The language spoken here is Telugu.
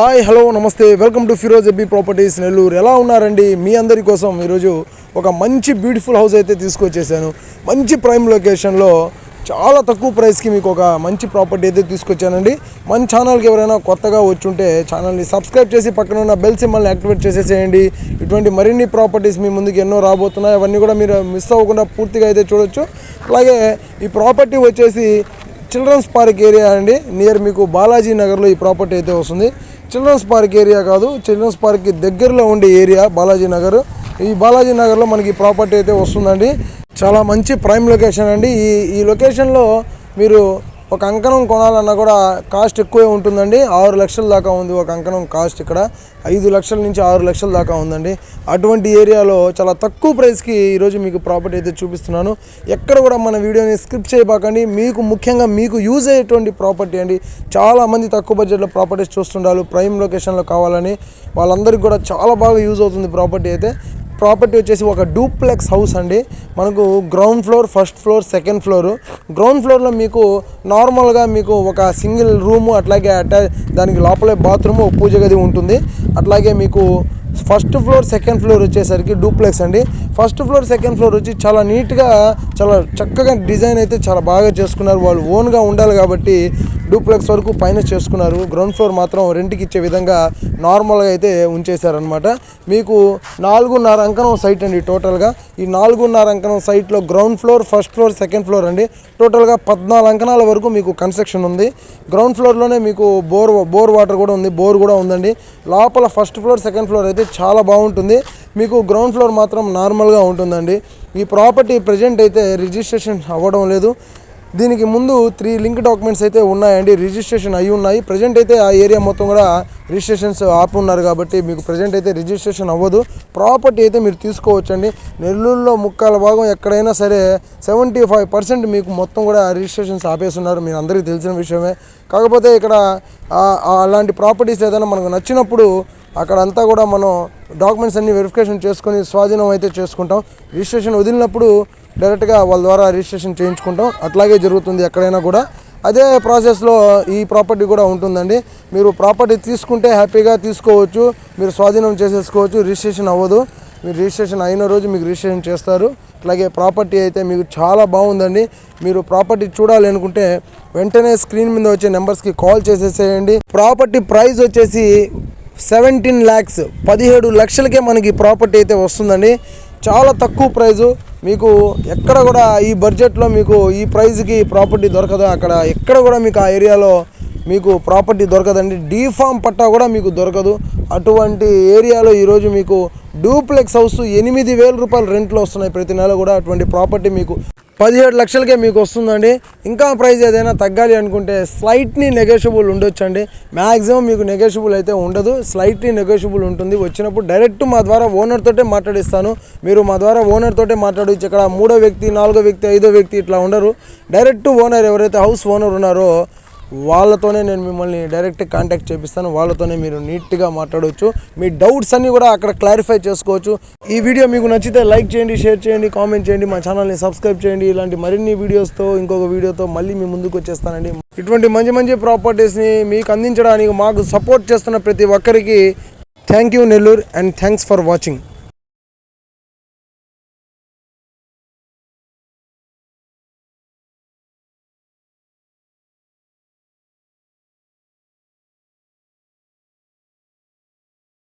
హాయ్ హలో నమస్తే. వెల్కమ్ టు ఫిరోజ్ ఎబ్బీ ప్రాపర్టీస్ నెల్లూరు. ఎలా ఉన్నారండి? మీ అందరి కోసం ఈరోజు ఒక మంచి బ్యూటిఫుల్ హౌస్ అయితే తీసుకొచ్చేసాను. మంచి ప్రైమ్ లొకేషన్లో చాలా తక్కువ ప్రైస్కి మీకు ఒక మంచి ప్రాపర్టీ అయితే తీసుకొచ్చానండి. మన ఛానల్కి ఎవరైనా కొత్తగా వచ్చుంటే ఛానల్ని సబ్స్క్రైబ్ చేసి పక్కన ఉన్న బెల్ సింబల్ని యాక్టివేట్ చేసేసేయండి. ఇటువంటి మరిన్ని ప్రాపర్టీస్ మీ ముందుకు ఎన్నో రాబోతున్నాయి. అవన్నీ కూడా మీరు మిస్ అవ్వకుండా పూర్తిగా అయితే చూడొచ్చు. అలాగే ఈ ప్రాపర్టీ వచ్చేసి చిల్డ్రన్స్ పార్క్ ఏరియా అండి. నియర్ మీకు బాలాజీ నగర్లో ఈ ప్రాపర్టీ అయితే వస్తుంది. చిల్డ్రన్స్ పార్క్ ఏరియా కాదు చిల్డ్రన్స్ పార్క్కి దగ్గరలో ఉండే ఏరియా బాలాజీ నగర్. ఈ బాలాజీ నగర్లో మనకి ప్రాపర్టీ అయితే వస్తుందండి. చాలా మంచి ప్రైమ్ లొకేషన్ అండి. ఈ ఈ లొకేషన్లో మీరు ఒక అంకణం కొనాలన్నా కూడా కాస్ట్ ఎక్కువే ఉంటుందండి. ఆరు లక్షల దాకా ఉంది ఒక అంకణం కాస్ట్ ఇక్కడ. ఐదు లక్షల నుంచి ఆరు లక్షల దాకా ఉందండి. అటువంటి ఏరియాలో చాలా తక్కువ ప్రైస్కి ఈరోజు మీకు ప్రాపర్టీ అయితే చూపిస్తున్నాను. ఎక్కడ కూడా మన వీడియోని స్క్రిప్ట్ చేయబాకండి. మీకు ముఖ్యంగా మీకు యూజ్ అయ్యేటువంటి ప్రాపర్టీ అండి. చాలా మంది తక్కువ బడ్జెట్లో ప్రాపర్టీస్ చూస్తుండాలి. ప్రైమ్ లొకేషన్లో కావాలని వాళ్ళందరికీ కూడా చాలా బాగా యూజ్ అవుతుంది ప్రాపర్టీ అయితే. ప్రాపర్టీ వచ్చేసి ఒక డూప్లెక్స్ హౌస్ అండి. మనకు ground floor first floor second floor. Ground ఫ్లోర్లో మీకు నార్మల్గా మీకు ఒక సింగిల్ రూము అట్లాగే అటాచ్ దానికి లోపలే బాత్రూము పూజ గది ఉంటుంది. అట్లాగే మీకు ఫస్ట్ ఫ్లోర్ సెకండ్ ఫ్లోర్ వచ్చేసరికి డూప్లెక్స్ అండి. ఫస్ట్ ఫ్లోర్ సెకండ్ ఫ్లోర్ వచ్చి చాలా నీట్గా చాలా చక్కగా డిజైన్ అయితే చాలా బాగా చేసుకున్నారు. వాళ్ళు ఓన్గా ఉండాలి కాబట్టి డూప్లెక్స్ వరకు పైన చేసుకున్నారు. గ్రౌండ్ ఫ్లోర్ మాత్రం రెంట్కి ఇచ్చే విధంగా నార్మల్గా అయితే ఉంచేశారనమాట మీకు నాలుగున్నర అంకణం సైట్ అండి టోటల్గా. ఈ నాలుగున్నర అంకణం సైట్లో ground floor first floor second floor అండి. టోటల్గా పద్నాలుగు అంకణాల వరకు మీకు కన్స్ట్రక్షన్ ఉంది. గ్రౌండ్ ఫ్లోర్లోనే మీకు బోర్ బోర్ వాటర్ కూడా ఉంది. బోర్ కూడా ఉందండి. లోపల ఫస్ట్ ఫ్లోర్ సెకండ్ ఫ్లోర్ అయితే చాలా బాగుంటుంది. మీకు గ్రౌండ్ ఫ్లోర్ మాత్రం నార్మల్గా ఉంటుందండి. ఈ ప్రాపర్టీ ప్రజెంట్ అయితే రిజిస్ట్రేషన్ అవ్వడం లేదు. దీనికి ముందు త్రీ లింక్ డాక్యుమెంట్స్ అయితే ఉన్నాయండి. రిజిస్ట్రేషన్ అయి ఉన్నాయి. ప్రజెంట్ అయితే ఆ ఏరియా మొత్తం కూడా రిజిస్ట్రేషన్స్ ఆపు ఉన్నారు కాబట్టి మీకు ప్రజెంట్ అయితే రిజిస్ట్రేషన్ అవ్వదు. ప్రాపర్టీ అయితే మీరు తీసుకోవచ్చండి. నెల్లూరులో ముక్కాల భాగం ఎక్కడైనా సరే సెవెంటీ ఫైవ్ పర్సెంట్ మీకు మొత్తం కూడా రిజిస్ట్రేషన్స్ ఆపేస్తున్నారు. మీరు అందరికీ తెలిసిన విషయమే. కాకపోతే ఇక్కడ అలాంటి ప్రాపర్టీస్ ఏదైనా మనకు నచ్చినప్పుడు అక్కడంతా కూడా మనం డాక్యుమెంట్స్ అన్ని వెరిఫికేషన్ చేసుకొని స్వాధీనం అయితే చేసుకుంటాం. రిజిస్ట్రేషన్ వదిలినప్పుడు డైరెక్ట్గా వాళ్ళ ద్వారా రిజిస్ట్రేషన్ చేయించుకుంటాం. అట్లాగే జరుగుతుంది ఎక్కడైనా కూడా. అదే ప్రాసెస్లో ఈ ప్రాపర్టీ కూడా ఉంటుందండి. మీరు ప్రాపర్టీ తీసుకుంటే హ్యాపీగా తీసుకోవచ్చు. మీరు స్వాధీనం చేసేసుకోవచ్చు. రిజిస్ట్రేషన్ అవ్వదు. మీరు రిజిస్ట్రేషన్ అయిన రోజు మీకు రిజిస్ట్రేషన్ చేస్తారు. అట్లాగే ప్రాపర్టీ అయితే మీకు చాలా బాగుందండి. మీరు ప్రాపర్టీ చూడాలి అనుకుంటే వెంటనే స్క్రీన్ మీద వచ్చే నెంబర్స్కి కాల్ చేసేసేయండి. ప్రాపర్టీ ప్రైస్ వచ్చేసి సెవెంటీన్ ల్యాక్స్ పదిహేడు లక్షలకే మనకి ప్రాపర్టీ అయితే వస్తుందండి. చాలా తక్కువ ప్రైజు. మీకు ఎక్కడ కూడా ఈ బడ్జెట్లో మీకు ఈ ప్రైస్కి ప్రాపర్టీ దొరకదు. అక్కడ ఎక్కడ కూడా మీకు ఆ ఏరియాలో మీకు ప్రాపర్టీ దొరకదండి. డీఫామ్ పట్టా కూడా మీకు దొరకదు. అటువంటి ఏరియాలో ఈరోజు మీకు డూప్లెక్స్ హౌస్ ఎనిమిది వేల రూపాయలు రెంట్లో వస్తున్నాయి ప్రతి నెల కూడా అటువంటి ప్రాపర్టీ మీకు. పదిహేడు లక్షలకే మీకు వస్తుందండి. ఇంకా ప్రైస్ ఏదైనా తగ్గాలి అనుకుంటే స్లైట్లీ నెగోషియబుల్ ఉండొచ్చండి. మ్యాక్సిమం మీకు నెగోషియబుల్ అయితే ఉండదు. స్లైట్లీ నెగోషియబుల్ ఉంటుంది. వచ్చినప్పుడు డైరెక్ట్ మా ద్వారా ఓనర్ తోటే మాట్లాడిస్తాను. మీరు మా ద్వారా ఓనర్ తోటే మాట్లాడవచ్చు ఇక్కడ మూడో వ్యక్తి నాలుగో వ్యక్తి ఐదో వ్యక్తి ఇట్లా ఉండరు. డైరెక్ట్ ఓనర్ ఎవరైతే హౌస్ ఓనర్ ఉన్నారో వాళ్ళతోనే నేను మిమ్మల్ని డైరెక్ట్ కాంటాక్ట్ చేపిస్తాను. వాళ్ళతోనే మీరు నీట్గా మాట్లాడవచ్చు మీ డౌట్స్ అన్నీ కూడా అక్కడ క్లారిఫై చేసుకోవచ్చు. ఈ వీడియో మీకు నచ్చితే లైక్ చేయండి షేర్ చేయండి కామెంట్ చేయండి మా ఛానల్ని సబ్స్క్రైబ్ చేయండి. ఇలాంటి మరిన్ని వీడియోస్తో ఇంకొక వీడియోతో మళ్ళీ మీ ముందుకు వచ్చేస్తానండి. ఇటువంటి మంచి మంచి ప్రాపర్టీస్ని మీకు అందించడానికి మాకు సపోర్ట్ చేస్తున్న ప్రతి ఒక్కరికి thank you Nellore and thanks for watching